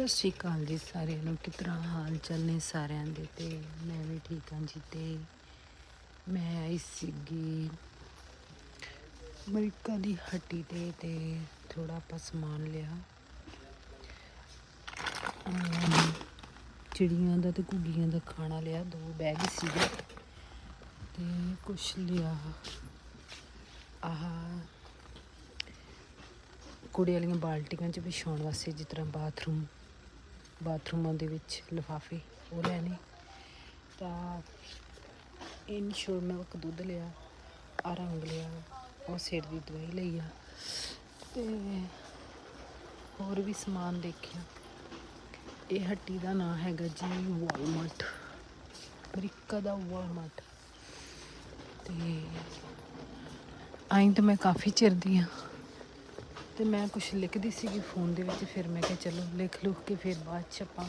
ਸਤਿ ਸ਼੍ਰੀ ਅਕਾਲ ਜੀ ਸਾਰਿਆਂ ਨੂੰ ਕਿਸ ਤਰ੍ਹਾਂ ਹਾਲ ਚਾਲ ਨੇ ਸਾਰਿਆਂ ਦੇ ਤੇ ਮੈਂ ਵੀ ਠੀਕ ਹਾਂ ਜੀ ਤੇ ਮੈਂ ਆਈ ਸੀਗੀ ਅਮਰੀਕਾ ਦੀ ਹੱਟੀ ਤੇ ਤੇ ਥੋੜਾ ਆਪਾਂ ਸਮਾਨ ਲਿਆ। ਚਿੜੀਆਂ ਦਾ ਤੇ ਘੁੱਗੀਆਂ ਦਾ ਖਾਣਾ ਲਿਆ, ਦੋ ਬੈਗ ਸੀਗੇ ਤੇ ਕੁਛ ਲਿਆ। ਆਹ ਕੁੜੀ ਵਾਲੀਆਂ ਬਾਲਟੀਆਂ 'ਚ ਵਿਛਾਉਣ ਵਾਸਤੇ ਜਿਸ ਤਰ੍ਹਾਂ ਬਾਥਰੂਮ ਬਾਥਰੂਮਾਂ ਦੇ ਵਿੱਚ ਲਿਫਾਫੇ ਉਹ ਲੈਣੇ ਤਾਂ ਇਨਸ਼ੋਰ ਮਿਲਕ ਦੁੱਧ ਲਿਆ ਆ ਰੰਗ ਲਿਆ, ਉਹ ਸਿਰ ਦੀ ਦਵਾਈ ਲਈ ਆ। ਤੇ ਹੋਰ ਵੀ ਸਮਾਨ ਦੇਖਿਆ। ਇਹ ਹੱਟੀ ਦਾ ਨਾਮ ਹੈਗਾ ਜੀ ਵਾਲਮਾਰਟ ਅਮਰੀਕਾ ਦਾ ਵਾਲਮਾਰਟ ਤੇ ਆਈ ਤਾਂ ਮੈਂ ਕਾਫੀ ਚਿਰ ਦੀ ਆ। ਤੇ ਮੈਂ ਕੁਝ ਲਿਖਦੀ ਸੀਗੀ ਫੋਨ ਦੇ ਵਿੱਚ, ਫਿਰ ਮੈਂ ਕਿਹਾ ਚਲੋ ਲਿਖ ਲੁਖ ਕੇ ਫਿਰ ਬਾਅਦ ਚ ਆਪਾਂ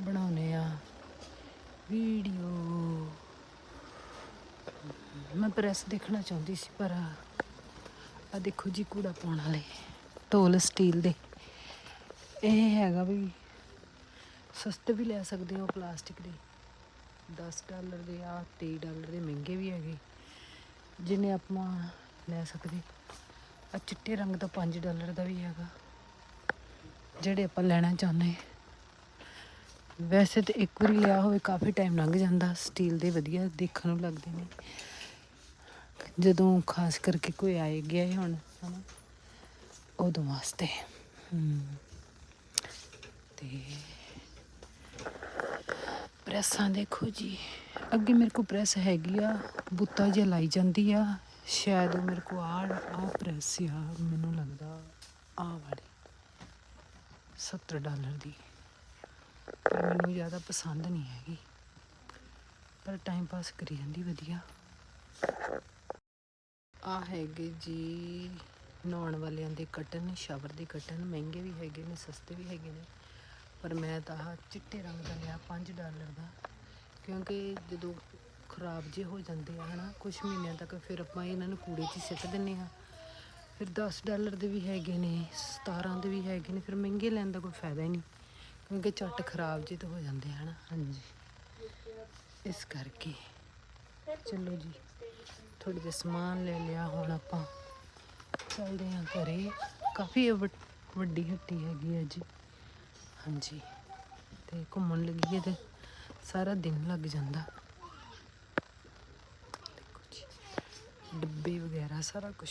ਬਣਾਉਨੇ ਆ ਵੀਡੀਓ। ਮੈਂ ਪ੍ਰੈਸ ਦੇਖਣਾ ਚਾਹੁੰਦੀ ਸੀ, ਪਰ ਆ ਦੇਖੋ ਜੀ ਕੂੜਾ ਪਾਉਣ ਵਾਲੇ ਢੋਲ ਸਟੀਲ ਦੇ। ਇਹ ਹੈਗਾ ਵੀ ਸਸਤੇ ਵੀ ਲੈ ਸਕਦੇ ਹੋ, ਪਲਾਸਟਿਕ ਦੇ। 10 ਡਾਲਰ ਦੇ ਆ 23 ਡਾਲਰ ਦੇ ਮਹਿੰਗੇ ਵੀ ਹੈਗੇ। ਜਿਹਨੇ ਆਪਾਂ ਲੈ ਸਕਦੇ। ਆ ਚਿੱਟੇ ਰੰਗ ਦਾ 5 ਡਾਲਰ ਦਾ ਵੀ ਹੈਗਾ। ਜਿਹੜੇ ਆਪਾਂ ਲੈਣਾ ਚਾਹੁੰਦੇ ਵੈਸੇ ਤੇ ਇੱਕ ਵਾਰੀ ਲਿਆ ਹੋਵੇ ਕਾਫੀ ਟਾਈਮ ਲੰਘ ਜਾਂਦਾ। ਸਟੀਲ ਦੇ ਵਧੀਆ ਦੇਖਣ ਨੂੰ ਲੱਗਦੇ ਨੇ। ਜਦੋਂ ਖਾਸ ਕਰਕੇ ਕੋਈ ਆਏ ਗਿਆ ਹੈ ਹੁਣ, ਹਨਾ, ਉਦੋਂ ਵਾਸਤੇ। ਹਮ। ਤੇ ਪ੍ਰੈਸਾਂ ਦੇਖੋ ਜੀ। ਅੱਗੇ ਮੇਰੇ ਕੋਲ ਪ੍ਰੈਸ ਹੈਗੀ ਆ। ਬੁੱਤਾ ਜਿਹਾ ਲਾਈ ਜਾਂਦੀ ਆ। ਸ਼ਾਇਦ ਉਹ ਮੇਰੇ ਕੋਲ ਆ ਆ ਪ੍ਰੈਸ ਆ ਮੈਨੂੰ ਲੱਗਦਾ ਆ ਵਾਲੀ 70 ਡਾਲਰ ਦੀ। ਪਰ ਮੈਨੂੰ ਜ਼ਿਆਦਾ ਪਸੰਦ ਨਹੀਂ ਹੈਗੀ। ਪਰ ਟਾਈਮ ਪਾਸ ਕਰੀ ਜਾਂਦੀ, ਵਧੀਆ। ਆ ਹੈਗੇ ਜੀ, ਨਹਾਉਣ ਵਾਲਿਆਂ ਦੇ ਕਟਨ, ਸ਼ਾਵਰ ਦੇ ਕਟਨ, ਮਹਿੰਗੇ ਵੀ ਹੈਗੇ ਨੇ, ਸਸਤੇ ਵੀ ਹੈਗੇ ਨੇ। ਪਰ ਮੈਂ ਤਾਂ ਆਹ ਚਿੱਟੇ ਰੰਗ ਦਾ ਲਿਆ 5 ਡਾਲਰ ਦਾ। ਕਿਉਂਕਿ ਜਦੋਂ ਖਰਾਬ ਜੇ ਹੋ ਜਾਂਦੇ ਆ, ਹਨਾ? ਕੁਝ ਮਹੀਨਿਆਂ ਤੱਕ ਫਿਰ ਆਪਾਂ ਇਹਨਾਂ ਨੂੰ ਕੂੜੇ 'ਚ ਸਿੱਟ ਦਿੰਨੇ ਆ ਫਿਰ 10 ਡਾਲਰ ਦੇ ਵੀ ਹੈਗੇ ਨੇ 17 ਦੇ ਵੀ ਹੈਗੇ ਨੇ, ਫਿਰ ਮਹਿੰਗੇ ਲੈਣ ਦਾ ਕੋਈ ਫਾਇਦਾ ਹੀ ਨਹੀਂ, ਕਿਉਂਕਿ ਝੱਟ ਖਰਾਬ ਜੇ ਤਾਂ ਹੋ ਜਾਂਦੇ ਆ, ਹਨਾ? ਹਾਂਜੀ। ਇਸ ਕਰਕੇ, ਚਲੋ ਜੀ ਥੋੜੀ ਜਿਹਾ ਸਮਾਨ ਲੈ ਲਿਆ, ਹੁਣ ਆਪਾਂ ਚੱਲਦੇ ਹਾਂ ਘਰੇ। ਕਾਫੀ ਵੱਡੀ ਹੱਟੀ ਹੈਗੀ ਹੈ ਜੀ। ਹਾਂਜੀ। ਤੇ ਘੁੰਮਣ ਲੱਗੀਏ ਤੇ ਸਾਰਾ ਦਿਨ ਲੱਗ ਜਾਂਦਾ ਦੇਖੋ ਜੀ ਡੱਬੇ ਵਗੈਰਾ ਸਾਰਾ ਕੁਝ